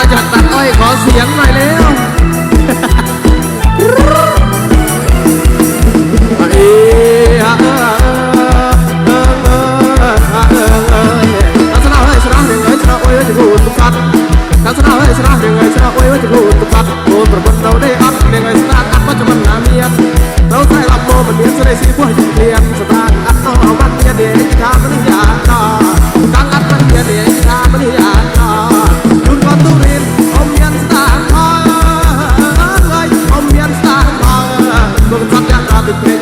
มาจากตัดอ้อยขอเสียงหน่อยแล้วเอ้ฮะเออเออเออเออเออลักษณะเฮ้ยชนะหนึ่งเฮ้ยชนะโอ้ยจะพูดทุกคัด สัก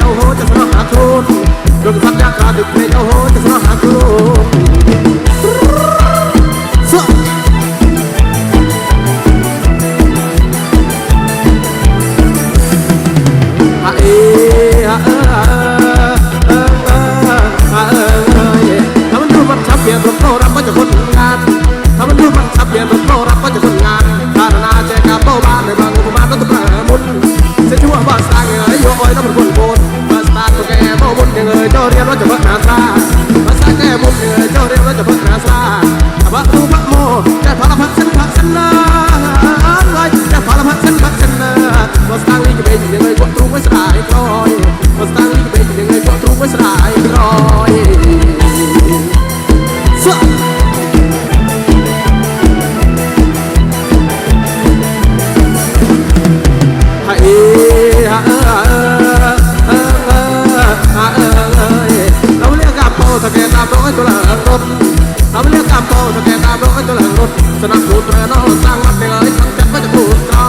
សណាគូត្រែណោសាំងអត់ទាំងអើយខាងចាក់មកគូស្រា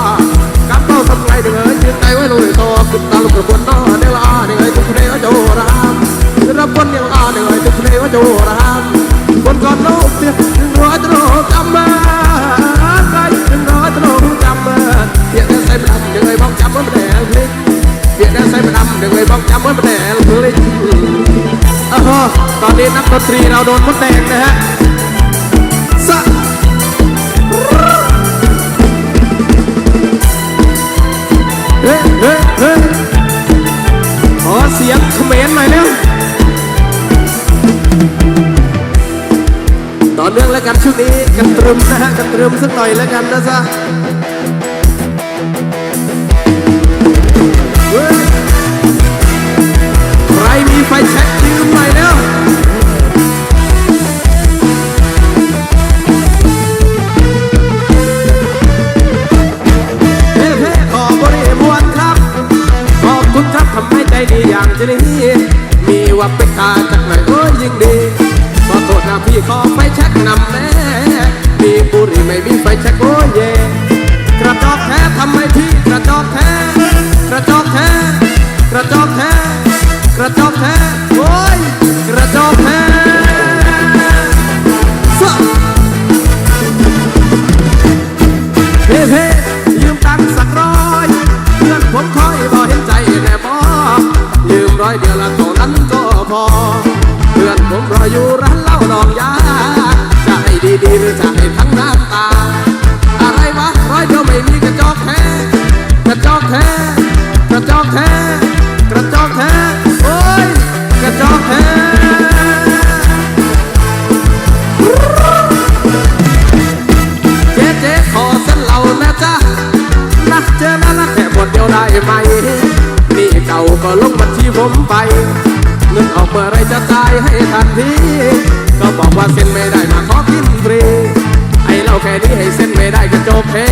កាប់ទៅសំឡៃទាំងអើយជឿតែឲ្យលុយតគុំតាលោកប្រពន្ធណោទាំងអើយទាំងអើយគុំគ្នាចូលរាមរពន្ធទាំងអើយទាំងអើយគុំគ្នាចូលរាមគុំក៏នោះទៀតនឹងរត់រកចាំមើកាយនឹងរត់រកចាំមើទៀតតែស្អីមិនដាំទាំងអើយបងចាំមើម្ដែលភ្លេចទៀតតែស្អីមិនដាំទាំងអើយបងចាំមើម្ដែលភ្លេចអោះតនេះណាត់តត្រីរោដូនមុនតែងណា เสียงเขมรหน่อยเร็วต่อเนื่องแล้วกันช่วงนี้กันตรึมนะฮะกันตรึมสักหน่อยแล้วกันนะจ๊ะใครมีไฟแช็กยืมหน่อยเร็ว เพื่อนผมรออยู่ร้านเหล้าดอกยา จะให้ดีๆหรือจะให้ทั้งน้ำตา อะไรวะร้อยเดียวไม่มีกระจอกแท้ กระจอกแท้ กระจอกแท้ กระจอกแท้ โอ้ย กระจอกแท้เจ๊เจ๊ขอเส้นเหล่านะจ๊ะนะเจอแล้วนะแค่บทเดียวได้ไหม นี่เก่าก็ลงบัญชีผมไป เงินออกเมื่อไรจะจ่ายให้ทันทีก็บอกว่าเส้นไม่ได้มาขอกินฟรีไอเราแค่นี้ให้เส้นไม่ได้กระจอกแท้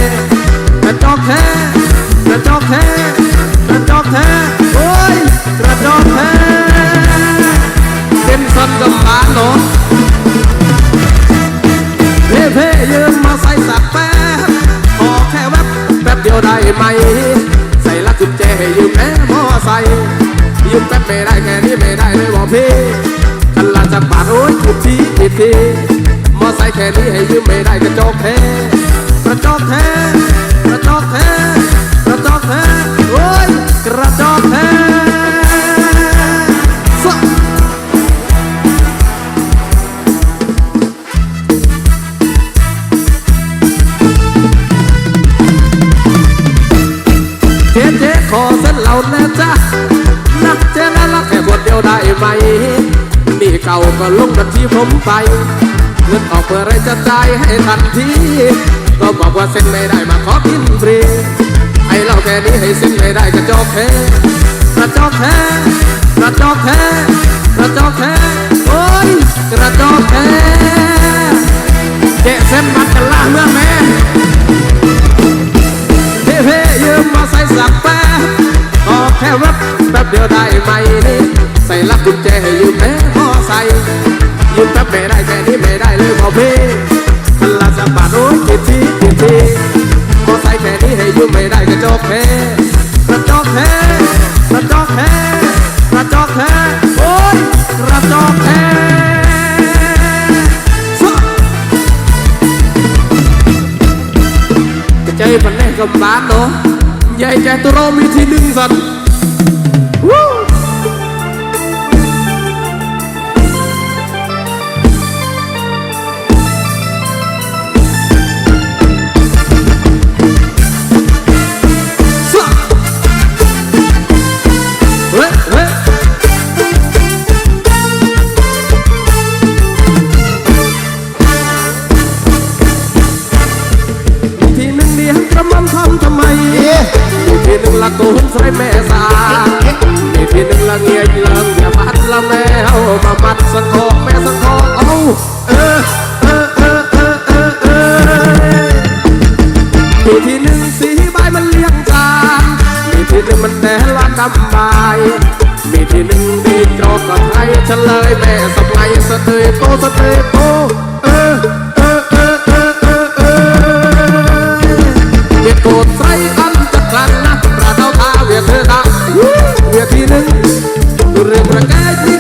กระจอกแท้กระจอกแท้กระจอกแท้โอ้ยกระจอกแท้เส้นสันกำบานเนาะเพ่เพ่ยืมมาใส่สักแป๊บขอแค่แวบแป๊บเดียวได้ไหม ใส่ละกุญแจให้ยืมแม่มอใส่ ยืมแป๊บไม่ได้แค่นี้ไม่ได้เลยบอกพี่คันละจักบาทโอ้ยถูกทีผิดทีมอใส่แค่นี้ให้ยืมไม่ได้กระจกแท้กระจกแท้กระจกแท้กระจกแท้โอ้ยกระจกแท้สะเจเจ๊ขอเส้นเหล่านะจ๊ะ ยวได้ไหมนี่เก่าก็ลงบัญชีผมไปเงินออกเมื่อไรจะจ่ายให้ทันทีก็บอกว่าเส้นไม่ได้มาขอกินฟรีไอ้เราแค่นี้ให้เส้นไม่ได้กระจอกแท้กระจอกแท้กระจอกแท้กระจอกแท้โอ้ยกระจอกแท้แกเส้นมัดกันล่าเมื่อแม่เพ่เพ่ยืมมาใส่สักแป๊บก็แค่แวบแป๊บเดียวได้ไหมนี่ ลักกุญแจให้ยืมแม่พอใส่ยืมแป๊บไม่ได้แค่นี้ไม่ได้เลยพอพี่คันละสักบาทโอ้ยกี่ทีกี่ทีพอใส่แค่นี้ให้ยืมไม่ได้กระจอกแท้กระจอกแท้กระจอกแท้กระจอกแท้โอ้ยกระจอกแท้ใจมันแน่กับบ้านเนาะใหญ่ใจตัวเรามี ละโกนใส่แม่สามีทีหนึ่งละเงียบเลิงอย่ามัดละแมวมามัดสังคองแม่สังคองเอาเออเออเออเออเออเออมีทีหนึ่งสีใบมันเลี้ยงจานมีทีหนึ่งมันแดนละดำใบมีทีหนึ่งดีจอกกับไทยเฉลยแม่สบายสะเตยโตสะเตยโตเออเออเออเออเออเออเวียดโกดใส่ เธอตาเวียดทีหนึ่งเรื่องประกาศ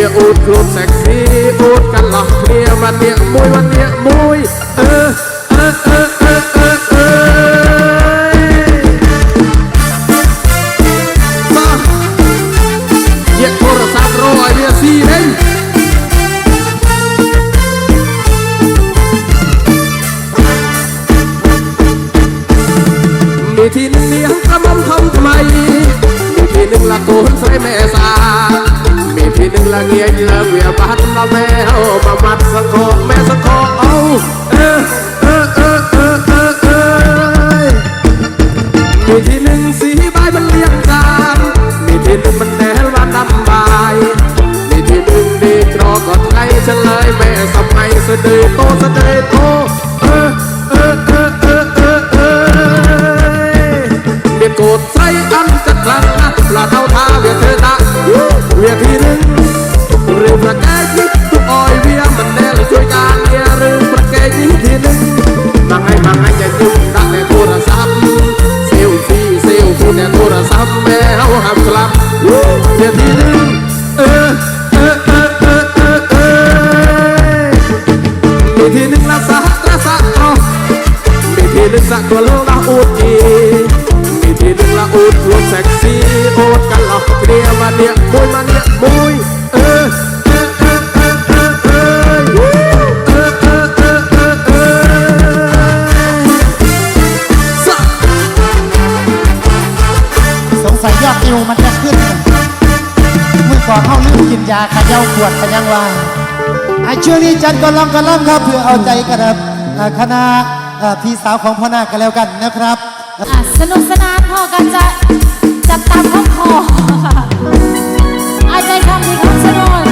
វាអូតខ្លួនសាក់ស៊ីអូតកន្លោះគ្នាវណ្ណៈមួយវណ្ណៈមួយអឺអឺអឺអឺអឺអឺមកយកទូរស័ព្ទរឲ្យវាស៊ីហេញមេធីនមាសក្រមុំធំថ្មីមេធីនឹងលាកូនស្រីមេសា ละเงียเยือเวียบัดละแมวมามัดสะโคแม่สะโคเอาเออ วดขยังว่าอะช่วงนี้จัดกำลังกันล่ำครับเพื่อเอาใจกันครับอะคณะอะพี่สาวของพ่อนาคกันแล้วกันนะครับอะสนุกสนานพอกันจะจับตามข้อคอค่ะอาใจคำที่คำสนุน